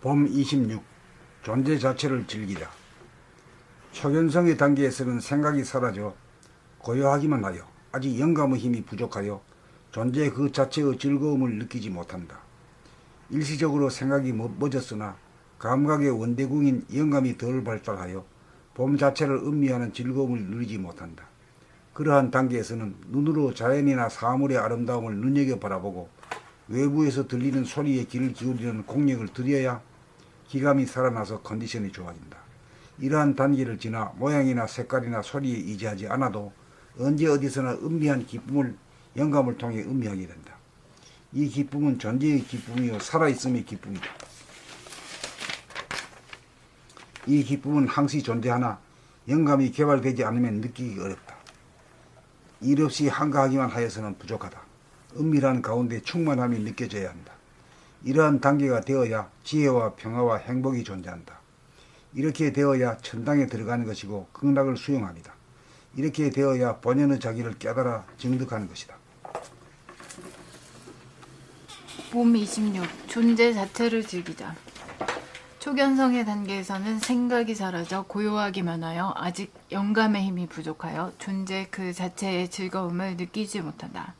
봄 26. 존재 자체를 즐기자. 초견성의 단계에서는 생각이 사라져 고요하기만 하여 아직 영감의 힘이 부족하여 존재 그 자체의 즐거움을 느끼지 못한다. 일시적으로 생각이 멎- 멎었으나 감각의 원대궁인 영감이 덜 발달하여 봄 자체를 음미하는 즐거움을 누리지 못한다. 그러한 단계에서는 눈으로 자연이나 사물의 아름다움을 눈여겨 바라보고 외부에서 들리는 소리에 귀를 기울이는 공력을 들여야 기감이 살아나서 컨디션이 좋아진다. 이러한 단계를 지나 모양이나 색깔이나 소리에 의지하지 않아도 언제 어디서나 음미한 기쁨을 영감을 통해 음미하게 된다. 이 기쁨은 존재의 기쁨이요 살아있음의 기쁨이다. 이 기쁨은 항시 존재하나 영감이 개발되지 않으면 느끼기 어렵다. 일 없이 한가하기만 하여서는 부족하다. 은밀한 가운데 충만함이 느껴져야 한다. 이러한 단계가 되어야 지혜와 평화와 행복이 존재한다. 이렇게 되어야 천당에 들어가는 것이고 극락을 수용합니다. 이렇게 되어야 본연의 자기를 깨달아 증득하는 것이다. 봄 26. 존재 자체를 즐기자. 초견성의 단계에서는 생각이 사라져 고요하기만 하여 아직 영감의 힘이 부족하여 존재 그 자체의 즐거움을 느끼지 못한다.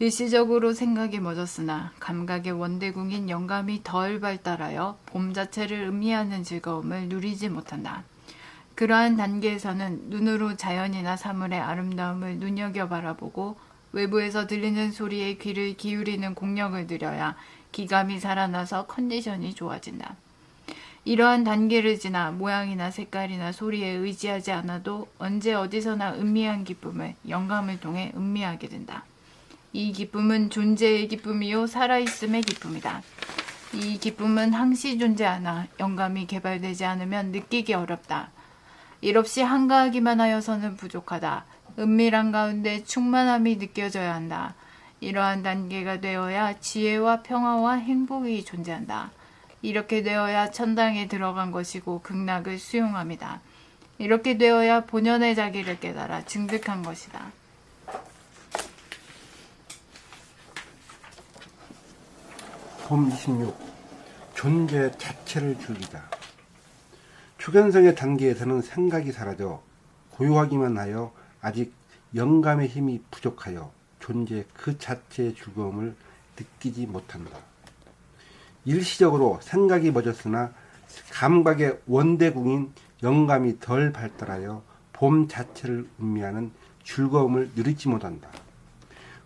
일시적으로 생각이 멎었으나 감각의 원대궁인 영감이 덜 발달하여 봄 자체를 음미하는 즐거움을 누리지 못한다. 그러한 단계에서는 눈으로 자연이나 사물의 아름다움을 눈여겨 바라보고 외부에서 들리는 소리에 귀를 기울이는 공력을 들여야 기감이 살아나서 컨디션이 좋아진다. 이러한 단계를 지나 모양이나 색깔이나 소리에 의지하지 않아도 언제 어디서나 음미한 기쁨을 영감을 통해 음미하게 된다. 이 기쁨은 존재의 기쁨이요 살아있음의 기쁨이다. 이 기쁨은 항시 존재하나 영감이 개발되지 않으면 느끼기 어렵다. 일 없이 한가하기만 하여서는 부족하다. 은밀한 가운데 충만함이 느껴져야 한다. 이러한 단계가 되어야 지혜와 평화와 행복이 존재한다. 이렇게 되어야 천당에 들어간 것이고 극락을 수용합니다. 이렇게 되어야 본연의 자기를 깨달아 증득한 것이다. 봄 26. 존재 자체를 즐기자. 초견성의 단계에서는 생각이 사라져 고요하기만 하여 아직 영감의 힘이 부족하여 존재 그 자체의 즐거움을 느끼지 못한다. 일시적으로 생각이 멎었으나 감각의 원대궁인 영감이 덜 발달하여 봄 자체를 음미하는 즐거움을 누리지 못한다.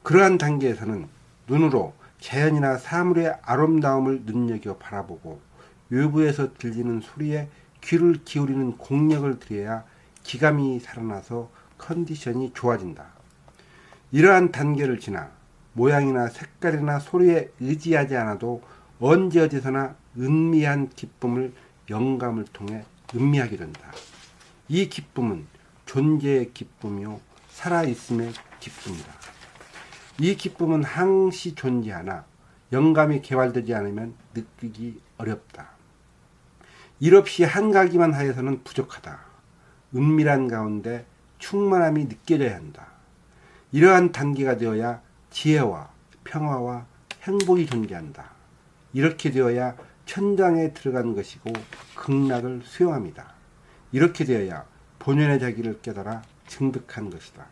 그러한 단계에서는 눈으로 자연이나 사물의 아름다움을 눈여겨 바라보고 외부에서 들리는 소리에 귀를 기울이는 공력을 들여야 기감이 살아나서 컨디션이 좋아진다. 이러한 단계를 지나 모양이나 색깔이나 소리에 의지하지 않아도 언제 어디서나 은미한 기쁨을 영감을 통해 음미하게 된다. 이 기쁨은 존재의 기쁨이요 살아있음의 기쁨이다. 이 기쁨은 항시 존재하나 영감이 개발되지 않으면 느끼기 어렵다. 일 없이 한가기만 하여서는 부족하다. 은밀한 가운데 충만함이 느껴져야 한다. 이러한 단계가 되어야 지혜와 평화와 행복이 존재한다. 이렇게 되어야 천장에 들어간 것이고 극락을 수용합니다. 이렇게 되어야 본연의 자기를 깨달아 증득한 것이다.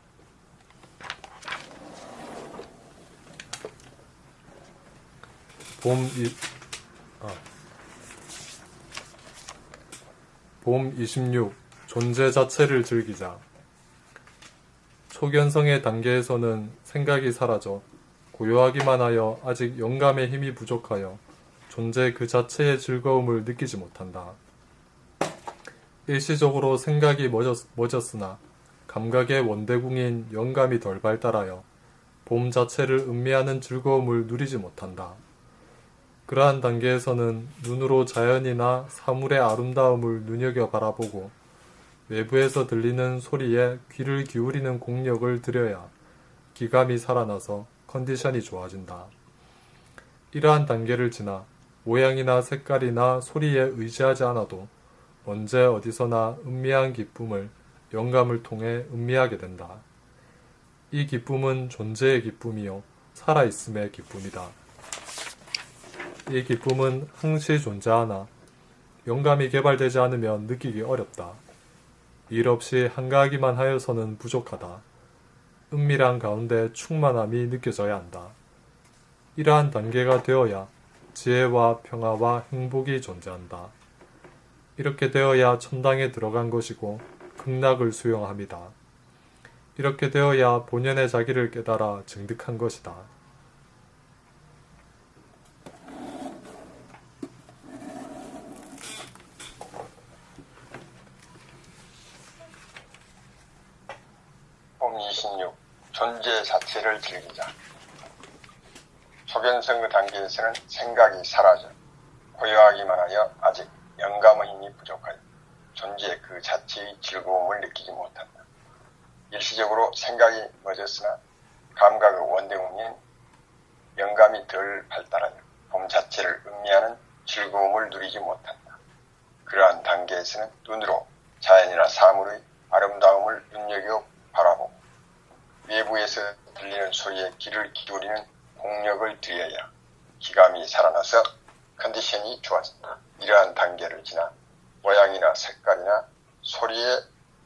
봄, 이, 아. 봄 26. 존재 자체를 즐기자. 초견성의 단계에서는 생각이 사라져 고요하기만 하여 아직 영감의 힘이 부족하여 존재 그 자체의 즐거움을 느끼지 못한다. 일시적으로 생각이 멎었, 멎었으나 감각의 원대궁인 영감이 덜 발달하여 봄 자체를 음미하는 즐거움을 누리지 못한다. 그러한 단계에서는 눈으로 자연이나 사물의 아름다움을 눈여겨 바라보고 외부에서 들리는 소리에 귀를 기울이는 공력을 들여야 기감이 살아나서 컨디션이 좋아진다. 이러한 단계를 지나 모양이나 색깔이나 소리에 의지하지 않아도 언제 어디서나 음미한 기쁨을 영감을 통해 음미하게 된다. 이 기쁨은 존재의 기쁨이요 살아있음의 기쁨이다. 이 기쁨은 항시 존재하나 영감이 개발되지 않으면 느끼기 어렵다. 일 없이 한가하기만 하여서는 부족하다. 은밀한 가운데 충만함이 느껴져야 한다. 이러한 단계가 되어야 지혜와 평화와 행복이 존재한다. 이렇게 되어야 천당에 들어간 것이고 극락을 수용합니다. 이렇게 되어야 본연의 자기를 깨달아 증득한 것이다. 봄 26. 존재 자체를 즐기자. 소변성의 단계에서는 생각이 사라져 고요하기만 하여 아직 영감의 힘이 부족하여 존재 그 자체의 즐거움을 느끼지 못한다. 일시적으로 생각이 멎었으나 감각의 원대운인 영감이 덜 발달하여 봄 자체를 음미하는 즐거움을 누리지 못한다. 그러한 단계에서는 눈으로 자연이나 사물의 아름다움을 눈여겨 외부에서 들리는 소리에 귀를 기울이는 공력을 들여야 기감이 살아나서 컨디션이 좋아진다. 이러한 단계를 지나 모양이나 색깔이나 소리에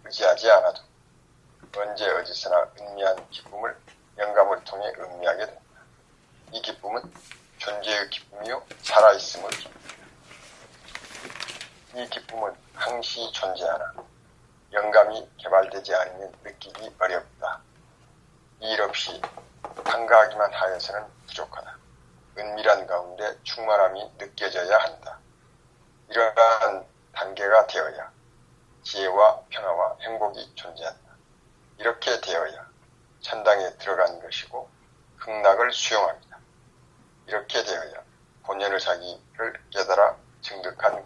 의지하지 않아도 언제 어디서나 은미한 기쁨을 영감을 통해 음미하게 된다. 이 기쁨은 존재의 기쁨이요 살아있음을 기쁨이다. 이 기쁨은 항시 존재하나 영감이 개발되지 않으면 느끼기 어렵다. 이일 없이 한가하기만 하여서는 부족하다. 은밀한 가운데 충만함이 느껴져야 한다. 이러한 단계가 되어야 지혜와 평화와 행복이 존재한다. 이렇게 되어야 천당에 들어간 것이고 극락을 수용합니다. 이렇게 되어야 본연의 자기를 깨달아 증득한.